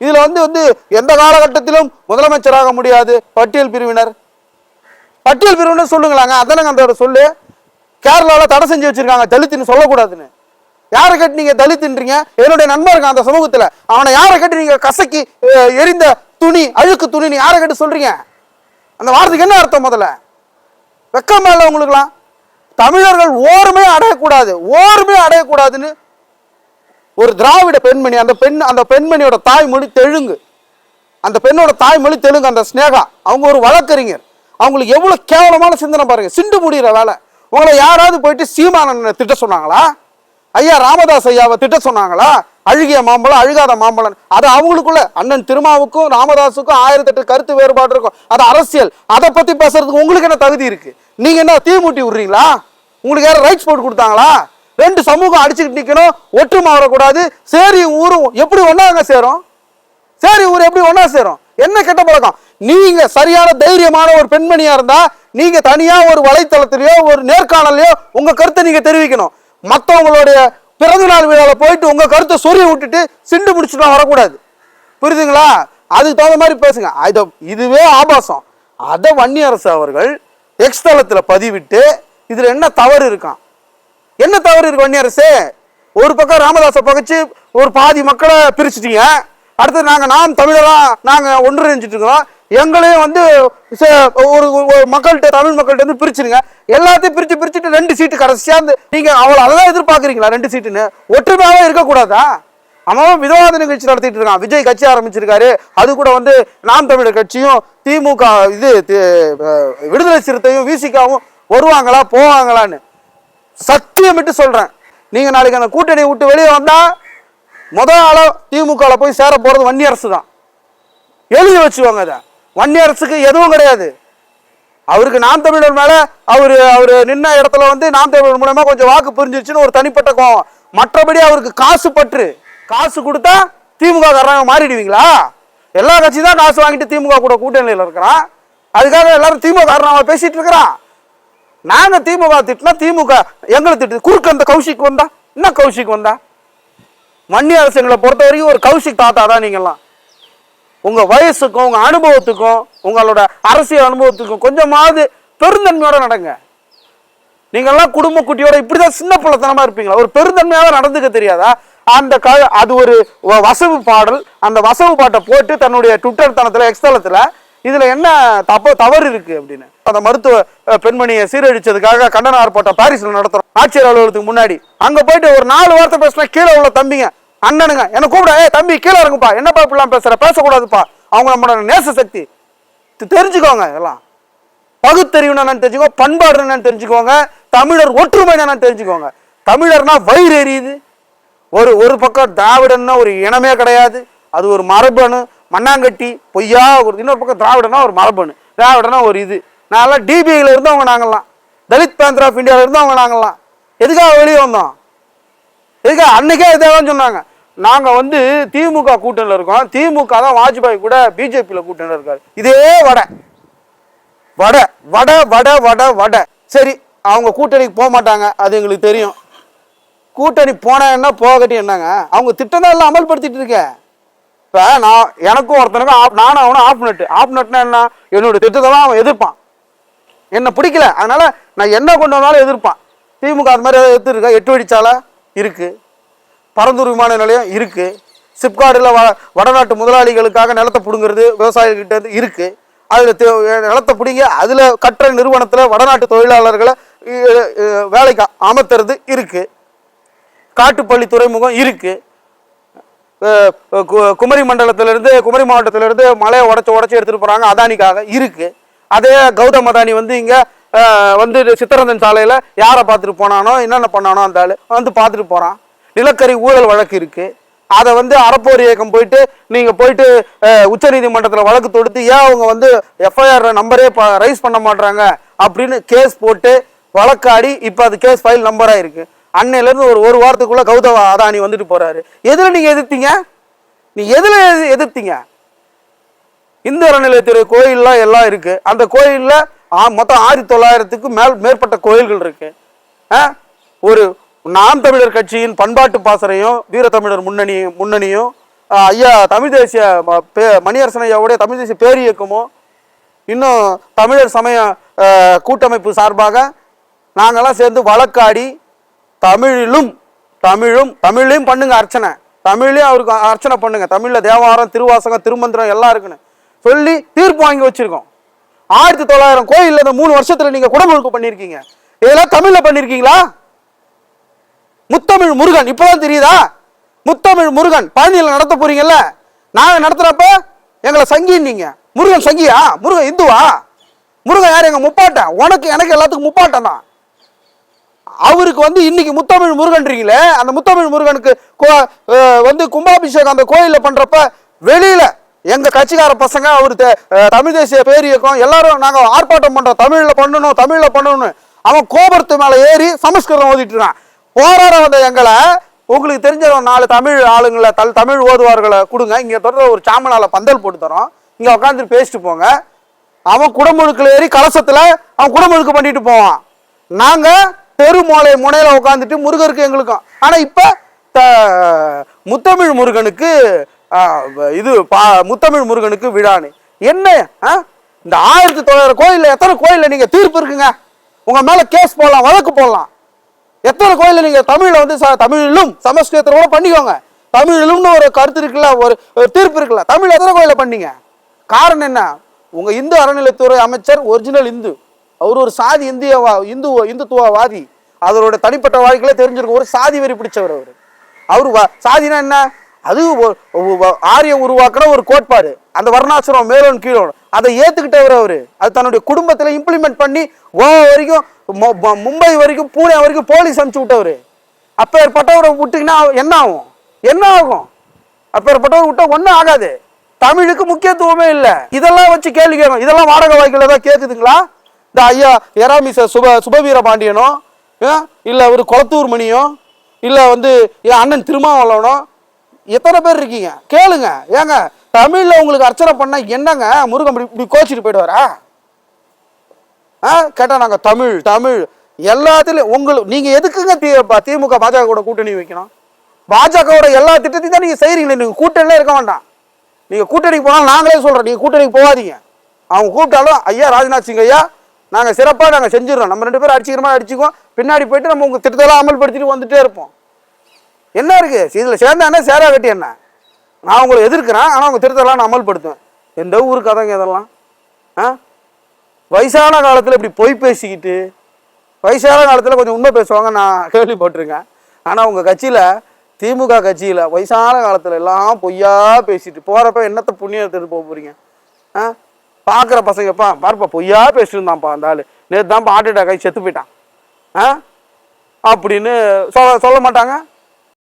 இதுல வந்து வந்து எந்த காலகட்டத்திலும் முதலமைச்சராக முடியாது பட்டியல் பிரிவினர். பட்டியல் பிரிவினர் சொல்லுங்களாங்க? அதானங்க அந்த சொல்லு. கேரளாவில் தடை செஞ்சு வச்சிருக்காங்க. தலித்துன்னு சொல்லக்கூடாதுன்னு. யாரை கட்டி நீங்க தலித்துன்றீங்க? என்னுடைய நண்பர்கள் இருக்கான் அந்த சமூகத்துல. அவனை யாரை கட்டி நீங்க கசக்கி எரிந்த துணி அழுக்கு துணின்னு யாரை கட்டி சொல்றீங்க? அந்த வார்த்தைக்கு என்ன அர்த்தம் முதல்ல? வெக்கமா இல்லை உங்களுக்குலாம் தமிழர்கள் ஓருமே அடையக்கூடாது. ஓருமே அடையக்கூடாதுன்னு ஒரு திராவிட பெண்மணி அந்த பெண் அந்த பெண்மணியோட தாய்மொழி தெலுங்கு. அந்த பெண்ணோட தாய்மொழி தெலுங்கு அந்த ஸ்னேகா. அவங்க ஒரு வழக்கறிஞர். அவங்களுக்கு எவ்வளோ கேவலமான சிந்தனை பாருங்க. சிண்டு முடிகிற வேலை. உங்களை யாராவது போயிட்டு சீமானன் திட்ட சொன்னாங்களா? ஐயா ராமதாஸ் ஐயாவை திட்ட சொன்னாங்களா? அழுகிய மாம்பழம் அழுகாத மாம்பழம். அது அவங்களுக்குள்ள அண்ணன் திருமாவுக்கும் ராமதாஸுக்கும் ஆயிரத்தெட்டு கருத்து வேறுபாடு இருக்கும். அது அரசியல். அதை பற்றி பேசுறதுக்கு உங்களுக்கு என்ன தகுதி இருக்கு? நீங்க என்ன தீ மூட்டி விடுறீங்களா? உங்களுக்கு யாரும் ரைட்ஸ் போட்டு கொடுத்தாங்களா? ரெண்டு சமூகம் அடிச்சுக்கிட்டு நிற்கணும் ஒற்றுமை வரக்கூடாது சரி ஊரும் எப்படி ஒன்றாங்க சேரும்? சரி ஊர் எப்படி ஒன்றா சேரும்? என்ன கெட்ட பழக்கம்? நீங்க சரியான தைரியமான ஒரு பெண்மணியா இருந்தா நீங்க தனியா ஒரு வலைத்தளத்திலயோ ஒரு நேர்காணலையோ உங்க கருத்தை நீங்க தெரிவிக்கணும். மற்றவங்களுடைய பிறந்த நாள் விழால போயிட்டு உங்க கருத்தை சொரிய விட்டுட்டு சிண்டு முடிச்சுட்டு வரக்கூடாது. புரியுதுங்களா? அதுக்கு தகுந்த மாதிரி பேசுங்க. அதை இதுவே ஆபாசம். அதை வன்னியரசு அவர்கள் எக்ஸ்தலத்தில் பதிவிட்டு இதில் என்ன தவறு இருக்கான்? என்ன தவறு இருக்கு வன்னியரசு ஒரு பக்கம் ராமதாஸை பகைச்சு ஒரு பாதி மக்களை பிரிச்சுட்டீங்க. அடுத்து நாங்கள் நாம் தமிழராக நாங்கள் ஒன்றிணைஞ்சிட்டு இருக்கிறோம். எங்களையும் வந்து ச- ஒரு ஒரு மக்கள்கிட்ட தமிழ் மக்கள்கிட்ட வந்து பிரிச்சுருங்க. எல்லாத்தையும் பிரித்து பிரிச்சுட்டு ரெண்டு சீட்டு கடைசியாக இருந்து நீங்கள் அவ்வளோ அதெல்லாம் எதிர்பார்க்குறீங்களா ரெண்டு சீட்டுன்னு? ஒற்றுமையாகவே இருக்கக்கூடாதா? அவன் விதவாத நிகழ்ச்சி நடத்திட்டு இருக்கான். விஜய் கட்சி ஆரம்பிச்சிருக்காரு. அது கூட வந்து நாம் தமிழர் கட்சியும் திமுக இது விடுதலை சிறுத்தையும் விசிகாவும் வருவாங்களா போவாங்களான்னு. சத்தியம் விட்டு சொல்கிறேன் நீங்கள் நாளைக்கு அந்த கூட்டணி விட்டு வெளியே வந்தால் முத ஆளா திமுகவில் போய் சேர போகிறது வன்னி அரசு தான். எழுதி வச்சுவாங்க அதை வன்னி அரசுக்கு எதுவும் கிடையாது. அவருக்கு நாம் தமிழர் மேலே அவர் அவர் நின்ன இடத்துல வந்து நாம் தமிழர் மூலமாக கொஞ்சம் வாக்கு புரிஞ்சிருச்சுன்னு ஒரு தனிப்பட்ட கோவம். மற்றபடி அவருக்கு காசு பற்று. காசு கொடுத்தா திமுக காரங்க மாறிடுவீங்களா? எல்லா கட்சியும் தான் காசு வாங்கிட்டு திமுக கூட கூட்டணியில் இருக்கிறான். அதுக்காக எல்லாரும் திமுக காரணமாக பேசிட்டு இருக்கிறான். நாங்க திமுக திட்டினா திமுக எங்களை திட்டு குறுக்க அந்த கௌஷிக் வந்தா? என்ன கௌஷிக் வந்தா? மன்னி அரசுங்களை பொறுத்த வரைக்கும் ஒரு கௌஷிக் தாத்தா தான் நீங்கெல்லாம். உங்க வயசுக்கும் உங்க அனுபவத்துக்கும் உங்களோட அரசியல் அனுபவத்துக்கும் கொஞ்சமாவது பெருந்தன்மையோட நடங்க. நீங்கெல்லாம் குடும்ப குட்டியோட இப்படிதான் சின்ன பிள்ளைத்தனமா இருப்பீங்களா? ஒரு பெருந்தன்மையாக நடந்துக்க தெரியாதா? அந்த க அது ஒரு வ- வசவு பாடல். அந்த வசவு பாட்டை போட்டு தன்னுடைய ட்விட்டர் தனத்தில் எக்ஸ்தலத்தில் இதில் என்ன தப்பு தவறு இருக்குது அப்படின்னு. அந்த மருத்துவ பெண்மணியை சீரழிச்சதுக்காக கண்டன ஆர்ப்பாட்டம் பாரிஸில் நடத்துறோம். ஆட்சியர் அலுவலகத்துக்கு முன்னாடி. அங்கே போயிட்டு ஒரு நாலு வார்த்தை பேசினா கீழே உள்ள தம்பிங்க அண்ணனுங்க என்ன கூப்பிட ஏ தம்பி கீழே இறங்குப்பா. என்னப்பா இப்படிலாம் பேசுகிற பேசக்கூடாதுப்பா. அவங்க நம்மளோட நேச சக்தி. தெரிஞ்சுக்கோங்க இதெல்லாம். பகுத்தறிவு என்னன்னு தெரிஞ்சுக்கோங்க பண்பாடு என்னன்னு தெரிஞ்சுக்கோங்க தமிழர் ஒற்றுமை என்னன்னு தெரிஞ்சுக்கோங்க. தமிழர்னா வயிறு எரியுது. ஒரு ஒரு பக்கம் திராவிடன்னா ஒரு இனமே கிடையாது. அது ஒரு மரபணு. மண்ணாங்கட்டி பொய்யா ஒரு இன்னொரு பக்கம் திராவிடனா ஒரு மரபணு திராவிடனா ஒரு இது. நாங்களாம் டிபிஐல இருந்தவங்க நாங்கள்லாம். தலித் பேந்தர் ஆஃப் இந்தியாவில் இருந்தவங்க நாங்கள்லாம். எதுக்காக வெளியே வந்தோம்? எதுக்காக? அன்னைக்கே இதான் சொன்னாங்க. நாங்கள் வந்து திமுக கூட்டணியில் இருக்கோம். திமுக தான் வாஜ்பாய் கூட பிஜேபியில் கூட்டணியில் இருக்காரு. இதே வடை. வடை வடை வடை வடை வடை. சரி அவங்க கூட்டணிக்கு போக மாட்டாங்க. அது எங்களுக்கு தெரியும். கூட்டணி போனா என்ன போகட்டி என்னங்க? அவங்க திட்டம் தான் எல்லாம் அமல்படுத்திட்டு இருக்கேன் இப்போ நான் எனக்கும் ஒருத்தனுக்கும் ஆப் நானும் அவனும் ஆஃப் நட்டு ஆஃப் நட்னா என்ன? என்னோட திட்டத்தை தான் அவன் எதிர்ப்பான். என்னை பிடிக்கல. அதனால நான் என்ன கொண்டு வந்தாலும் எதிர்ப்பான். திமுக அது மாதிரி எதிர்த்து இருக்கா? எட்டு வழிச்சாலை இருக்குது பரந்தூர் விமான நிலையம் இருக்குது சிப்காடில் வ வடநாட்டு முதலாளிகளுக்காக நிலத்தை பிடுங்கிறது விவசாயிகிட்ட இருந்து இருக்குது அதில் நிலத்தை பிடிங்க அதில் கட்டுற நிறுவனத்தில் வடநாட்டு தொழிலாளர்களை வேலைக்கு அமர்த்துறது இருக்குது காட்டுப்பள்ளி துறைமுகம் இருக்குது குமரி மண்டலத்திலிருந்து குமரி மாவட்டத்திலிருந்து மலையை உடச்சி உடச்சி எடுத்துகிட்டு போகிறாங்க அதானிக்காக இருக்குது அதே கௌதம் அதானி வந்து இங்கே வந்து சித்தரந்தன் சாலையில் யாரை பார்த்துட்டு போனானோ என்னென்ன பண்ணானோ அந்த ஆள் வந்து பார்த்துட்டு போகிறான் நிலக்கரி ஊழல் வழக்கு இருக்குது அதை வந்து அறப்போர் இயக்கம் போயிட்டு நீங்கள் போயிட்டு உச்சநீதிமன்றத்தில் வழக்கு தொடுத்து ஏன் அவங்க வந்து எஃப்ஐஆர் நம்பரே ரைஸ் பண்ண மாட்டாங்க அப்படின்னு கேஸ் போட்டு வழக்காடி இப்போ அது கேஸ் ஃபைல் நம்பராக இருக்குது அன்னையிலேருந்து ஒரு ஒரு வாரத்துக்குள்ளே கௌதவ அதானி வந்துட்டு போகிறாரு எதில் நீங்கள் எதிர்த்தீங்க? நீ எதில் எதி- எதிர்த்தீங்க? இந்து அறநிலையத்துறை கோயிலெலாம் எல்லாம் இருக்குது அந்த கோயிலில் ஆ- மொத்தம் ஆயிரத்தி தொள்ளாயிரத்துக்கு மேல் மேற்பட்ட கோயில்கள் இருக்குது ஆ? ஒரு நாம் தமிழர் கட்சியின் பண்பாட்டு பாசறையும் வீரத்தமிழர் முன்னணி முன்னணியும் ஐயா தமிழ் தேசிய ம- மணியரசன் ஐயாவுடைய தமிழ் தேசிய பேர் இயக்கமும் இன்னும் தமிழர் சமய கூட்டமைப்பு சார்பாக நாங்கள்லாம் சேர்ந்து வழக்காடி தமிழிலும் தமிழும் தமிழ்லையும் பண்ணுங்க அர்ச்சனை. தமிழ்லையும் அவருக்கு அர்ச்சனை பண்ணுங்க. தமிழில் தேவாரம் திருவாசகம் திருமந்திரம் எல்லாம் இருக்குன்னு. சொல்லி தீர்ப்பு வாங்கி வச்சிருக்கோம். ஆயிரத்தி தொள்ளாயிரம் கோயில் இந்த மூணு வருஷத்துல நீங்க குடமுழுக்கு பண்ணிருக்கீங்க. இதெல்லாம் தமிழ்ல பண்ணிருக்கீங்களா? முத்தமிழ் முருகன் இப்பதான் தெரியுதா? முத்தமிழ் முருகன் பழனியில் நடத்த போறீங்கல்ல? நாங்க நடத்துறப்ப எங்களை சங்கின்னீங்க முருகன் சங்கியா? முருகன் இந்துவா? முருகன் யார்? எங்க முப்பாட்டன் உனக்கு எனக்கு எல்லாத்துக்கும் முப்பாட்டன் தான். அவருக்கு வந்து இன்னைக்கு முத்தமிழ் முருகன்றீங்களே அந்த முத்தமிழ் முருகனுக்கு கோ- வந்து கும்பாபிஷேகம் அந்த கோயிலில் பண்ணுறப்ப வெளியில் எங்க கட்சிக்கார பசங்க அவர் தமிழ் தேசிய பேர் இயக்கம் எல்லாரும் நாங்க ஆர்ப்பாட்டம் பண்றோம். தமிழ்ல பண்ணணும் தமிழ்ல பண்ணணும்னு. அவன் கோபுரத்து மேல ஏறி சமஸ்கிருதம் ஓதிட்டு இருக்கான் போராட வந்த எங்களை உங்களுக்கு தெரிஞ்ச நாலு தமிழ் ஆளுங்களை தல் தமிழ் ஓதுவார்களை கொடுங்க. இங்க தொடர்ந்து ஒரு சாமனால பந்தல் போட்டு தரோம். இங்க உட்காந்து பேசிட்டு போங்க. அவன் குடமுழுக்கில் ஏறி கலசத்துல அவன் குடமுழுக்கு பண்ணிட்டு போவான். நாங்க தெருமோலை முனையில் முனையில உட்காந்துட்டு முருகருக்கு எங்களுக்கும். ஆனா இப்ப த- முத்தமிழ் முருகனுக்கு இது பா- முத்தமிழ் முருகனுக்கு விழான்னு. என்ன ஆ? இந்த ஆயிரத்தி தொள்ளாயிரம் கோயிலில் எத்தனை கோயிலில் நீங்கள் தீர்ப்பு இருக்குங்க? உங்கள் மேலே கேஸ் போடலாம் வழக்கு போடலாம். எத்தனை கோயிலில் நீங்கள் தமிழில் வந்து ச- தமிழிலும் சமஸ்கிருதத்தில் கூட பண்ணிக்கோங்க. தமிழிலும்னு ஒரு கருத்து இருக்குல்ல ஒரு தீர்ப்பு இருக்குல்ல தமிழ் எத்தனை கோயிலில் பண்ணீங்க? காரணம் என்ன? உங்கள் இந்து அறநிலைத்துறை அமைச்சர் ஒரிஜினல் இந்து. அவர் ஒரு சாதி இந்திய இந்து இந்துத்துவவாதி. அவரோட தனிப்பட்ட வாழ்க்கையில தெரிஞ்சிருக்கும். ஒரு சாதி வெறி பிடிச்சவர் அவர். அவர் வ- சாதினா என்ன? அது ஆரியம் உருவாக்குற ஒரு கோட்பாடு. அந்த வர்ணாசிரம் மேலோன் கீழோன். அதை ஏத்துக்கிட்டவர் அவரு. அது தன்னுடைய குடும்பத்துல இம்ப்ளிமெண்ட் பண்ணி கோவா வரைக்கும் மும்பை வரைக்கும் பூனே வரைக்கும் போலீஸ் அனுப்பிச்சு விட்டவர். அப்பேற்பட்டவரை விட்டிங்கன்னா என்ன ஆகும்? என்ன ஆகும்? அப்பேற்பட்டவர் விட்டா ஒன்றும் ஆகாது. தமிழுக்கு முக்கியத்துவமே இல்லை. இதெல்லாம் வச்சு கேள்வி கேட்கும் இதெல்லாம் வாடகை வாய்க்கில் தான் கேட்குதுங்களா? இந்த ஐயா எராமிச சுப சுபவீர பாண்டியனோ இல்லை ஒரு கொளத்தூர் மணியோ இல்லை வந்து என் அண்ணன் திருமாவளவனோ எத்தனை பேர் இருக்கீங்க? கேளுங்க. ஏங்க தமிழில் உங்களுக்கு அர்ச்சனை பண்ண என்னங்க? முருகன் இப்படி இப்படி கோச்சிட்டு போயிடுவாரா? ஆ? கேட்டால் நாங்கள் தமிழ் தமிழ். எல்லாத்துலேயும் உங்களுக்கு நீங்கள் எதுக்குங்க தி திமுக பாஜக கூட கூட்டணி வைக்கணும்? பாஜகவோட எல்லா திட்டத்தையும் தான் நீங்கள் செய்கிறீங்களே நீங்கள் கூட்டணியிலே இருக்க வேண்டாம். நீங்கள் கூட்டணிக்கு போனால் நாங்களே சொல்கிறோம் நீங்கள் கூட்டணிக்கு போகாதீங்க. அவங்க கூப்பிட்டாலும் ஐயா ராஜ்நாத் சிங் ஐயா நாங்கள் சிறப்பாக நாங்கள் செஞ்சிடறோம். நம்ம ரெண்டு பேரும் அடிச்சுக்கிற மாதிரி அடிச்சுக்குவோம். பின்னாடி போயிட்டு நம்ம உங்கள் திட்டத்தெல்லாம் அமல்படுத்திட்டு வந்துகிட்டே இருப்போம். என்ன இருக்கு? இதில் சேர்ந்தானே சேரா கட்டி என்ன? நான் உங்களை எதிர்க்கிறேன் ஆனால் உங்கள் திருத்தலாம் நான் அமல்படுத்துவேன். எந்த ஊர் கதைங்க இதெல்லாம்? ஆ? வயசான காலத்தில் இப்படி பொய் பேசிக்கிட்டு வயசான காலத்தில் கொஞ்சம் உண்மை பேசுவாங்க நான் கேள்விப்பட்டிருக்கேன். ஆனால் உங்கள் கட்சியில் திமுக கட்சியில் வயசான காலத்தில் எல்லாம் பொய்யா பேசிட்டு போகிறப்ப என்னத்தை புண்ணியத்தை போக போகிறீங்க ஆ? பார்க்குற பசங்கப்பா பாருப்பா பொய்யா பேசியிருந்தான்ப்பா இருந்தான்ப்பா அந்த ஆள். நேற்று தான்ப்பா ஹார்ட் அட்டாக் ஆகி செத்து போயிட்டான். ஆ? அப்படின்னு சொல்ல சொல்ல மாட்டாங்க?